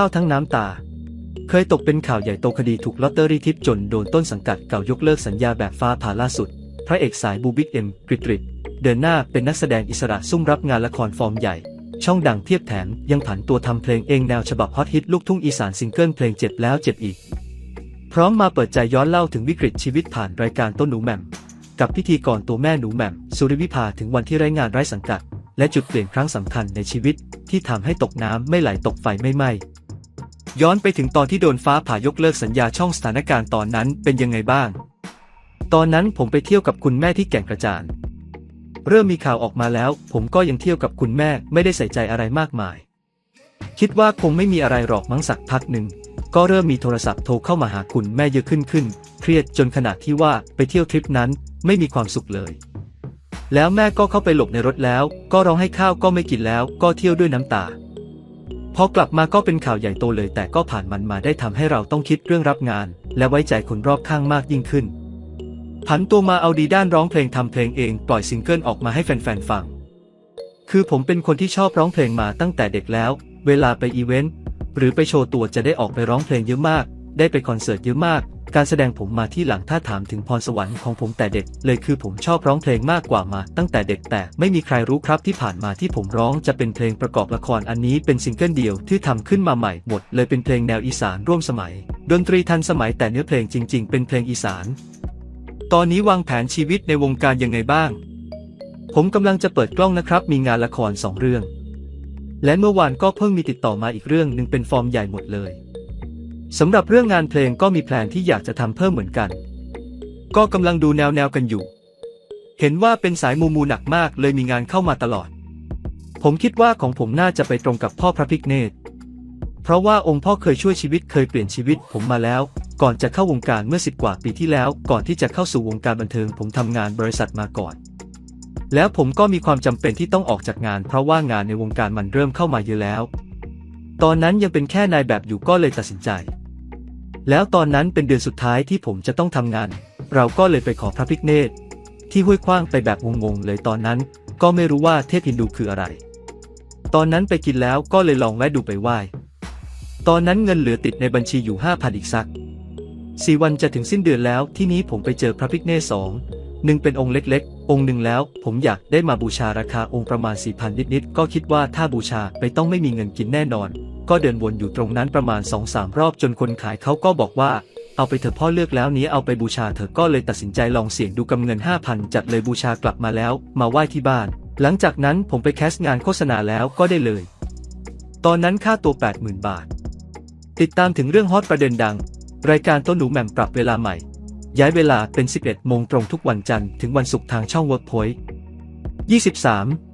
ข้าวทั้งน้ำตา เคยตกเป็นข่าวใหญ่โตคดีถูกลอตเตอรี่ทิปจนโดนต้นสังกัดเก่ายกเลิกสัญญาแบบฟ้าผ่าล่าสุด พระเอกสายบูบิ๊กเอ็มกริตริดเดินหน้าเป็นนักแสดงอิสระซุ่มรับงานละครฟอร์มใหญ่ ช่องดังเทียบแถมยังผันตัวทำเพลงเองแนวฉบับฮอตฮิตลูกทุ่งอีสานซิงเกิลเพลงเจ็บแล้วเจ็บอีก พร้อมมาเปิดใจย้อนเล่าถึงวิกฤตชีวิตผ่านรายการต้นหนูแหม่มกับพิธีกรตัวแม่หนูแหม่มสุริวิภาถึงวันที่ไร้งานไร้สังกัด และจุดเปลี่ยนครั้งสำคัญในชีวิตที่ทำให้ตกน้ำไม่ไหลตกไฟไม่ไหม้ ย้อนไปถึงตอนที่โดนฟ้าผ่ายกเลิกสัญญาช่องสถานการณ์ตอนนั้นเป็นยังไงบ้าง ตอนนั้นผมไปเที่ยวกับคุณแม่ที่แก่งกระจาน เริ่มมีข่าวออกมาแล้ว ผมก็ยังเที่ยวกับคุณแม่ไม่ได้ใส่ใจอะไรมากมาย คิดว่าคงไม่มีอะไรหรอกมั้งสักพักหนึ่ง ก็เริ่มมีโทรศัพท์โทรเข้ามาหาคุณแม่เยอะขึ้นขึ้น เครียดจนขนาดที่ว่าไปเที่ยวทริปนั้นไม่มีความสุขเลย แล้วแม่ก็เข้าไปหลบในรถแล้ว ก็ร้องให้ข้าวก็ไม่กินแล้ว ก็เที่ยวด้วยน้ำตา พอกลับมาก็เป็นข่าวใหญ่โตเลย แต่ก็ผ่านมันมาได้ทำให้เราต้องคิดเรื่องรับงาน และไว้ใจคนรอบข้างมากยิ่งขึ้น ผันตัวมาเอาดีด้านร้องเพลงทำเพลงเองปล่อยซิงเกิลออกมาให้แฟนๆฟัง คือผมเป็นคนที่ชอบร้องเพลงมาตั้งแต่เด็กแล้ว เวลาไปอีเวนต์หรือไปโชว์ตัวจะได้ออกไปร้องเพลงเยอะมาก ได้ไปคอนเสิร์ตเยอะมาก การแสดงผมมาที่หลังถ้าถามถึงพรสวรรค์ของผมแต่เด็ก เลยคือผมชอบร้องเพลงมากกว่ามา ตั้งแต่เด็กแต่ไม่มีใครรู้ครับที่ผ่านมาที่ผมร้องจะเป็นเพลงประกอบละครอันนี้เป็นซิงเกิลเดียวที่ทำขึ้นมาใหม่หมด เลยเป็นเพลงแนวอีสานร่วมสมัย ดนตรีทันสมัยแต่เนื้อเพลงจริง ๆ เป็นเพลงอีสาน ตอนนี้วางแผนชีวิตในวงการยังไงบ้าง ผมกำลังจะเปิดกล้องนะครับ มีงานละครสองเรื่องและเมื่อวานก็เพิ่งมีติดต่อมาอีกเรื่องหนึ่งเป็นฟอร์มใหญ่หมดเลย สำหรับเรื่องงานเพลงก็มีแพลนที่อยากจะทำเพิ่มเหมือนกัน ก็กำลังดูแนวแนวกันอยู่ เห็นว่าเป็นสายมูมูหนักมากเลยมีงานเข้ามาตลอด ผมคิดว่าของผมน่าจะไปตรงกับพ่อพระพิกเนตเพราะว่าองค์พ่อเคยช่วยชีวิตเคยเปลี่ยนชีวิตผมมาแล้ว ก่อนจะเข้าวงการเมื่อสิบกว่าปีที่แล้ว ก่อนที่จะเข้าสู่วงการบันเทิง ผมทำงานบริษัทมาก่อน แล้วผมก็มีความจำเป็นที่ต้องออกจากงาน เพราะว่างานในวงการมันเริ่มเข้ามาเยอะแล้ว ตอนนั้นยังเป็นแค่นายแบบอยู่ก็เลยตัดสินใจ แล้วตอนนั้นเป็นเดือนสุดท้ายที่ผมจะต้องทำงาน เราก็เลยไปขอพระพิกเนตที่ห้วยขว้างไปแบบงงๆเลยตอนนั้น ก็ไม่รู้ว่าเทพฮินดูคืออะไร ตอนนั้นไปกินแล้วก็เลยลองแวะดูไปไหว้ ตอนนั้นเงินเหลือติดในบัญชีอยู่ห้าพันอีกสักสี่วันจะถึงสิ้นเดือนแล้วที่นี้ผมไปเจอพระพิกเนตสองหนึ่งเป็นองค์เล็กๆ องค์หนึ่งแล้ว ผมอยากได้มาบูชาราคาองค์ประมาณสี่พันนิดๆก็คิดว่าถ้าบูชาไปต้องไม่มีเงินกินแน่นอน ก็เดินวนอยู่ตรงนั้นประมาณ2อสามรอบจนคนขายเขาก็บอกว่า เอาไปเถอะพ่อเลือกแล้วนี้เอาไปบูชาเถอะก็เลยตัดสินใจลองเสี่ยงดูกำเงิน 5,000 จัดเลยบูชากลับมาแล้ว มาไหว้ที่บ้าน หลังจากนั้นผมไปแคสงานโฆษณาแล้วก็ได้เลย ตอนนั้นค่าตัว 80,000 บาท ติดตามถึงเรื่องฮอตประเด็นดัง รายการต้นหนูแหม่มปรับเวลาใหม่ ย้ายเวลาเป็น 11โมงตรงทุกวันจันทร์ถึงวันศุกร์ทางช่อง Workpoint 23